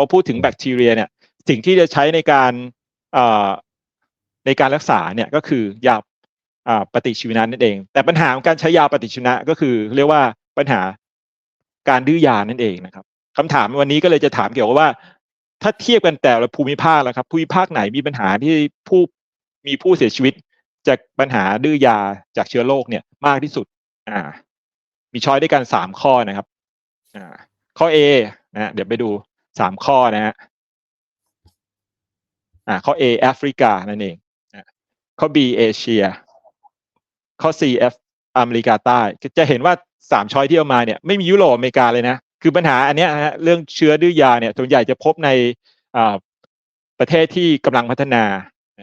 พอพูดถึงแบคทีเรียเนี่ยสิ่งที่จะใช้ในการในการรักษาเนี่ยก็คือยาปฏิชีวนะนั่นเอง แต่ปัญหาของการใช้ยาปฏิชีวนะก็คือเรียกว่าปัญหาการดื้อยานั่นเองนะครับคำถามวันนี้ก็เลยจะถามเกี่ยวกับว่า ถ้าเทียบกันแต่ละภูมิภาคแล้วครับ ภูมิภาคไหนมีปัญหาที่ผู้มีผู้เสียชีวิต จากปัญหาดื้อยาจากเชื้อโรคเนี่ยมากที่สุด อ่า มีช้อยด้วยกันสามข้อนะครับ อ่า ข้อ A นะเดี๋ยวไปดู สามข้อนะฮะอ่าข้อ A แอฟริกานั่นเองข้อ B เอเชีย ข้อ C F อเมริกาใต้ จะเห็นว่าสามช้อยที่เอามาเนี่ยไม่มียุโรปอเมริกาเลยนะ คือปัญหาอันเนี้ยฮะเรื่องเชื้อดื้อยาเนี่ยส่วนใหญ่จะพบในอ่าประเทศที่กำลังพัฒนา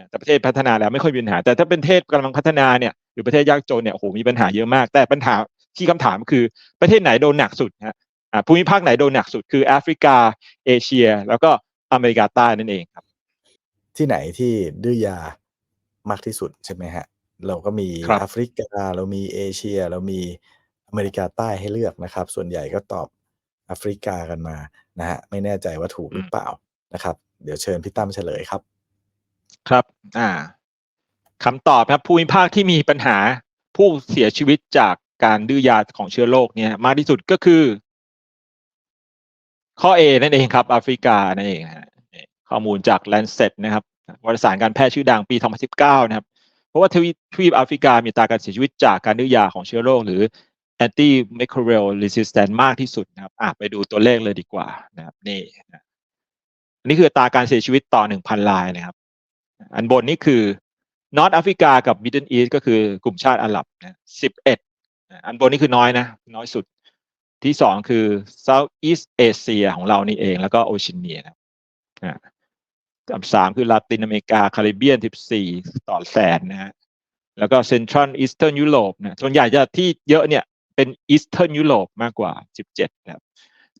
แต่ประเทศพัฒนาแล้วไม่ค่อยมีปัญหา แต่ถ้าเป็นประเทศกำลังพัฒนาเนี่ยหรือประเทศยากจนเนี่ยโอ้โหมีปัญหาเยอะมาก แต่ปัญหาที่คำถามคือประเทศไหนโดนหนักสุดฮะ ภูมิภาคไหนโดนหนักสุดคือแอฟริกาเอเชีย แล้วก็อเมริกาใต้นั่นเองครับ ที่ไหนที่ดื้อยามากที่สุดใช่ไหมฮะ เราก็มีครับแอฟริกา เรามีเอเชีย เรามีอเมริกาใต้ให้เลือกนะครับ ส่วนใหญ่ก็ตอบแอฟริกากันมานะฮะไม่แน่ใจว่าถูกหรือเปล่านะครับ เดี๋ยวเชิญพี่ตั้มเฉลยครับ ครับ อ่าคำตอบครับภูมิภาคที่มีปัญหาผู้เสียชีวิตจากการดื้อยาของเชื้อโรคเนี่ยมากที่สุดก็คือ ข้อ A นั่นเองครับแอฟริกานั่นเองนะข้อมูลจาก Lancet นะครับวารสารการแพทย์ชื่อดังปี 2019 นะครับ เพราะว่าทวีปทวีปแอฟริกามีตาการเสียชีวิตจากการดื้อยาของเชื้อโรคหรือ anti microbial resistant มากที่สุดนะครับอะไปดูตัวเลขเลยดีกว่านะครับ นี่นะอันนี้คือตาการเสียชีวิตต่อ 1,000 รายนะครับ อันบนนี่คือนอตแอฟริกากับมิดเดิลอีสก็คือกลุ่มชาติอาหรับนะสิบเอ็ดอันบนนี่คือน้อยนะ น้อยสุด ที่สองคือ South East Asia ของเรานี่เองแล้วก็โอชิเนียนะอันสามคือลาตินอเมริกาคาริเบียนสิบสี่ต่อแสนนะฮะแล้วก็เซ็นทรัลอีสเทิร์นยุโรปนะส่วนใหญ่จะที่เยอะเนี่ยเป็นอีสเทิร์นยุโรปมากกว่าสิบเจ็ดนะครับ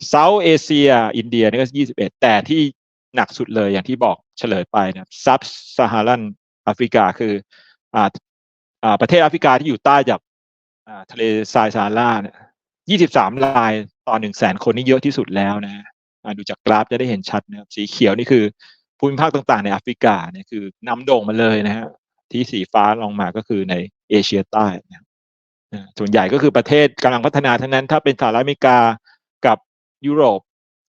เซาท์เอเชียอินเดียนี่ก็ยี่สิบเอ็ดแต่ที่หนักสุดเลยอย่างที่บอกเฉลยไปนะครับซับซาฮารันแอฟริกาคืออ่าอ่าประเทศแอฟริกาที่อยู่ใต้จากอ่าทะเลทรายซาฮาราเนี่ย ยี่สิบสามรายต่อหนึ่งแสนคนนี่เยอะที่สุดแล้วนะดูจากกราฟจะได้เห็นชัดนะครับสีเขียวนี่คือภูมิภาคต่างๆ ในแอฟริกาเนี่ยคือนำโด่งมาเลยนะฮะที่สีฟ้าลงมาก็คือในเอเชียใต้นะส่วนใหญ่ก็คือประเทศกำลังพัฒนาทั้งนั้น ถ้าเป็นสหรัฐอเมริกากับยุโรป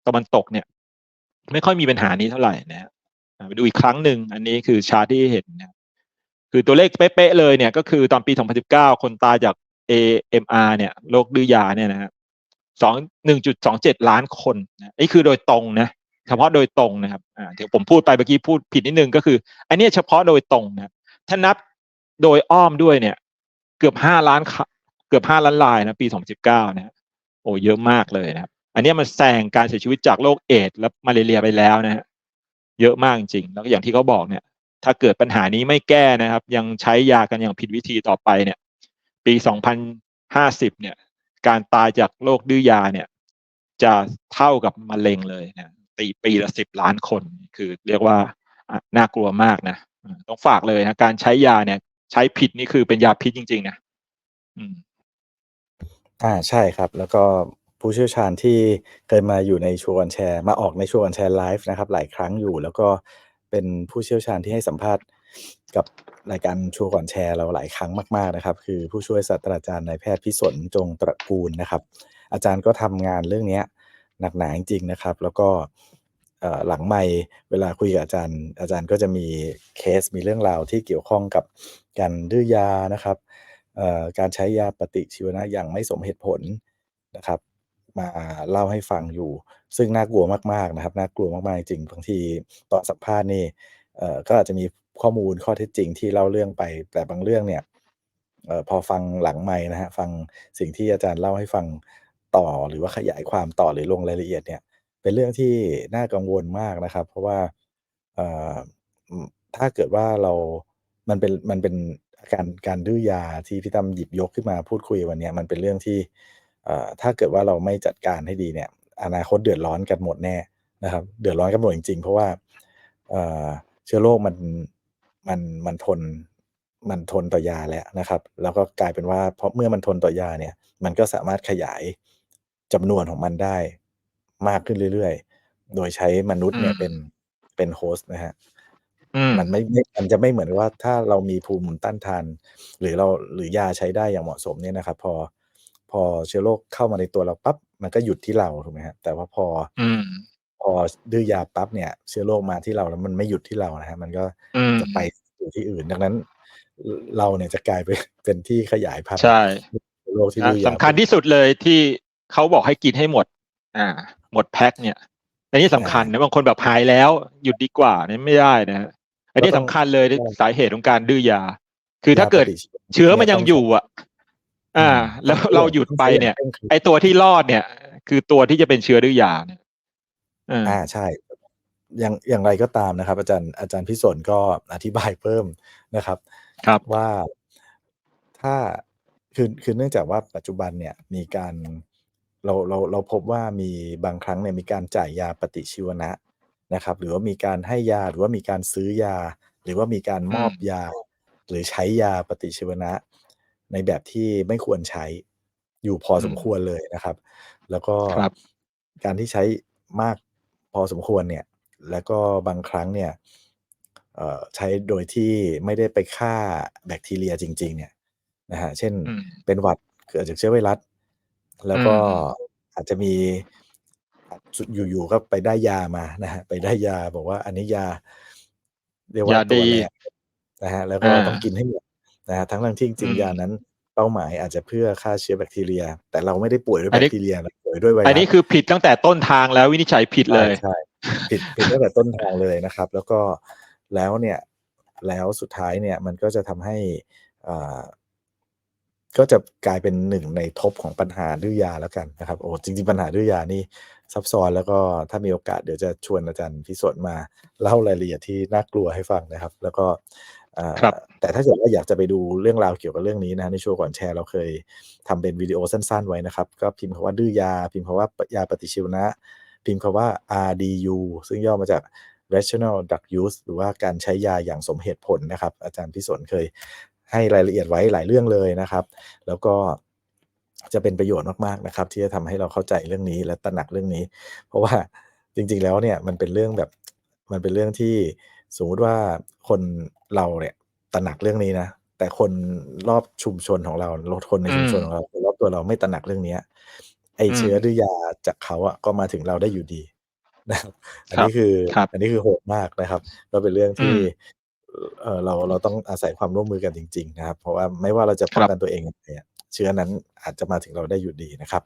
ตะวันตกเนี่ย ไม่ค่อยมีปัญหานี้เท่าไหร่นะฮะไปดูอีกครั้งหนึ่งอันนี้คือชาร์ตที่เห็นนะคือตัวเลขเป๊ะๆเลยเนี่ยก็คือตอนปี 2019 คนตายจาก AMR เนี่ยโรคดื้อยาเนี่ยนะฮะสองหนึ่งจุดสองเจ็ดล้านคนนะนี่คือโดยตรงนะเฉพาะโดยตรงนะครับอ่าเดี๋ยวผมพูดไปเมื่อกี้พูดผิดนิดนึงก็คือ อันนี้เฉพาะโดยตรงนะถ้านับโดยอ้อมด้วยเนี่ย เกือบห้าล้านเกือบห้าล้านรายนะปี2019นะฮะโอ้เยอะมากเลยนะครับ อันนี้มันแซงการเสียชีวิตจากโรคเอดส์และมาเลเรียไปแล้วนะฮะเยอะมากจริงแล้วก็อย่างที่เขาบอกเนี่ย ถ้าเกิดปัญหานี้ไม่แก้นะครับ ยังใช้ยากันอย่างผิดวิธีต่อไปเนี่ย ปี 2050 เนี่ย การตายจากโรคดื้อยาเนี่ย จะเท่ากับมะเร็งเลยนะตีปีละสิบล้านคน คือเรียกว่าน่ากลัวมากนะต้องฝากเลยนะการใช้ยาเนี่ย ใช้ผิดนี่คือเป็นยาพิษจริง ๆ นะอืมอ่าใช่ครับ แล้วก็ผู้เชี่ยวชาญที่เคยมาอยู่ในชัวร์กันแชร์ มาออกในชัวร์กันแชร์ไลฟ์นะครับ หลายครั้งอยู่ แล้วก็เป็นผู้เชี่ยวชาญที่ให้สัมภาษณ์ กับรายการชัวร์ก่อนแชร์เราหลายครั้งมากๆนะครับ คือผู้ช่วยศาสตราจารย์นายแพทย์พิสนจงตระกูลนะครับ อาจารย์ก็ทำงานเรื่องนี้หนักหนาจริงๆนะครับ แล้วก็หลังไม่เวลาคุยกับอาจารย์ อาจารย์ก็จะมีเคสมีเรื่องราวที่เกี่ยวข้องกับการดื้อยานะครับการใช้ยาปฏิชีวนะอย่างไม่สมเหตุผลนะครับ มาเล่าให้ฟังอยู่ ซึ่งน่ากลัวมากๆนะครับน่ากลัวมากๆจริงบางทีตอนสัมภาษณ์นี่ก็อาจจะมี ข้อมูลข้อเท็จจริงที่เล่าเรื่องไป แต่บางเรื่องเนี่ยออพอฟังหลังไม้นะฮะฟังสิ่งที่อาจารย์เล่าให้ฟังต่อหรือว่าขยายความต่อหรือลงรายละเอียดเนี่ย เป็นเรื่องที่น่ากังวลมากนะครับ เพราะว่าถ้าเกิดว่าเรา มันเป็นมันเป็นการการดื้อยาที่พี่ตั้มหยิบยกขึ้นมาพูดคุยวันนี้มันเป็นเรื่องที่ถ้าเกิดว่าเราไม่จัดการให้ดีเนี่ย อนาคตเดือดร้อนกันหมดแน่นะครับ เดือดร้อนกันหมดจริงๆ เพราะว่าเชื้อโรคมัน มันมันทนมันทนต่อยาแล้วนะครับ แล้วก็กลายเป็นว่าเพราะเมื่อมันทนต่อยาเนี่ย มันก็สามารถขยายจำนวนของมันได้มากขึ้นเรื่อยโดยใช้มนุษย์เนี่ยอืมเป็นเป็นโฮสต์นะฮะอืมมันไม่ไม่มันจะไม่เหมือนว่าถ้าเรามีภูมิต้านทาน หรือเราหรือยาใช้ได้อย่างเหมาะสมเนี่ยนะครับ พอพอเชื้อโรคเข้ามาในตัวเราปั๊บมันก็หยุดที่เราถูกไหมฮะแต่ว่าพออืม พอดื้อยาปั๊บเนี่ยเชื้อโรคมาที่เราแล้วมันไม่หยุดที่เรานะฮะมันก็อืมจะไปอยู่ที่อื่น ดังนั้น เราเนี่ยจะกลายไปเป็นที่ขยายพันธุ์ใช่เชื้อโรคที่อะดื้อยาสำคัญที่สุดเลยที่เขาบอกให้กินให้หมด อ่า หมดแพ็คเนี่ยอันนี้สำคัญนะบางคนแบบหายแล้วหยุดดีกว่าเนี่ยไม่ได้นะฮะอันนี้สำคัญเลยสาเหตุของการดื้อยา คือถ้าเกิดยปฏิชีวนะเชื้อมันยังอยู่อะ อ่าอืมแล้วเราหยุดไปเนี่ยต้องใช้ไอตัวที่รอดเนี่ย คือตัวที่จะเป็นเชื้อดื้อยาเนี่ย อ่าอ่าใช่ อย่าง อย่างไรก็ตามนะครับ อาจารย์ อาจารย์พิสนก็อธิบาย เพิ่มนะครับครับ ว่า ถ้า คือ คือเนื่องจากว่าปัจจุบันเนี่ยมีการ เรา เรา เราพบว่ามีบางครั้งเนี่ยมีการจ่ายยาปฏิชีวนะนะครับ หรือว่ามีการให้ยา หรือว่ามีการซื้อยา หรือว่ามีการมอบยา หรือใช้ยาปฏิชีวนะ ในแบบที่ไม่ควรใช้อยู่พอสมควรเลยนะครับ แล้วก็ครับ การที่ใช้มากพ อสมควรเนี่ย แล้วก็บางครั้งเนี่ยเอ่อใช้โดยที่ไม่ได้ไปฆ่าแบคทีเรียจริง ๆ เนี่ยนะฮะเช่นอืมเป็นหวัดเกิดจากเชื้อไวรัส แล้วก็อืมอาจจะมีอยู่ๆก็ไปได้ยามานะฮะไปได้ยาบอกว่าอันนี้ยาเรียกว่ายาตัวดีแรงนะฮะแล้วก็อ่าต้องกินให้หมดนะฮะทั้งทั้งๆที่จริงอืมๆยานั้น เป้าหมายอาจจะเพื่อฆ่าเชื้อแบคทีเรีย แต่เราไม่ได้ป่วยด้วยอัแบนนี้คทีเรียเราป่วยด้วยไวรัสอันนี้คือผิดตั้งแต่ต้นทางแล้ววินิจฉัยผิดเลยใช่ใช่ผิดผิดตั้งแต่ต้นทางเลยนะครับ แล้วก็แล้วเนี่ยแล้วสุดท้ายเนี่ยมันก็จะทำให้อ่าก็จะกลายเป็นหนึ่งในท็อปของปัญหาดื้อยาแล้วกันนะครับโอ้จริงๆปัญหาดื้อยานี่ซับซ้อนแล้วก็ถ้ามีโอกาสเดี๋ยวจะชวนอาจารย์พิสนมาเล่ารายละเอียดที่น่ากลัวให้ฟังนะครับ แล้วก็อ่า ครับแต่ถ้าเกิดว่าอยากจะไปดูเรื่องราวเกี่ยวกับเรื่องนี้นะฮะในช่วงก่อนแชร์เราเคยทำเป็นวิดีโอสั้นๆไว้นะครับ ก็พิมพ์คำว่าดื้อยา พิมพ์คำว่ายาปฏิชีวนะ พิมพ์คำว่า RDU ซึ่งย่อมาจาก rational drug use หรือว่าการใช้ยาอย่างสมเหตุผลนะครับ อาจารย์พิสนเคยให้รายละเอียดไว้หลายเรื่องเลยนะครับ แล้วก็จะเป็นประโยชน์มากๆนะครับ ที่จะทำให้เราเข้าใจเรื่องนี้และตระหนักเรื่องนี้ เพราะว่าจริง ๆ แล้วเนี่ยมันเป็นเรื่องแบบมันเป็นเรื่องที่สมมุติว่าคน เราเนี่ยตระหนักเรื่องนี้นะแต่คนรอบชุมชนของเราคนในชุมชนของเราคนรอบตัวเราไม่ตระหนักเรื่องเนี้ย ไออืมเชื้อดื้อยาจากเขาอะก็มาถึงเราได้อยู่ดีนะครับอันครับนี้คือครับอันนี้คือโหดมากนะครับ ก็เป็นเรื่องที่อืมเออเราเราต้องอาศัยความร่วมมือกันจริง ๆ นะครับ เพราะว่าไม่ว่าเราจะป้องครับกันตัวเองยังไงอะเชื้อนั้นอาจจะมาถึงเราได้อยู่ดีนะครับ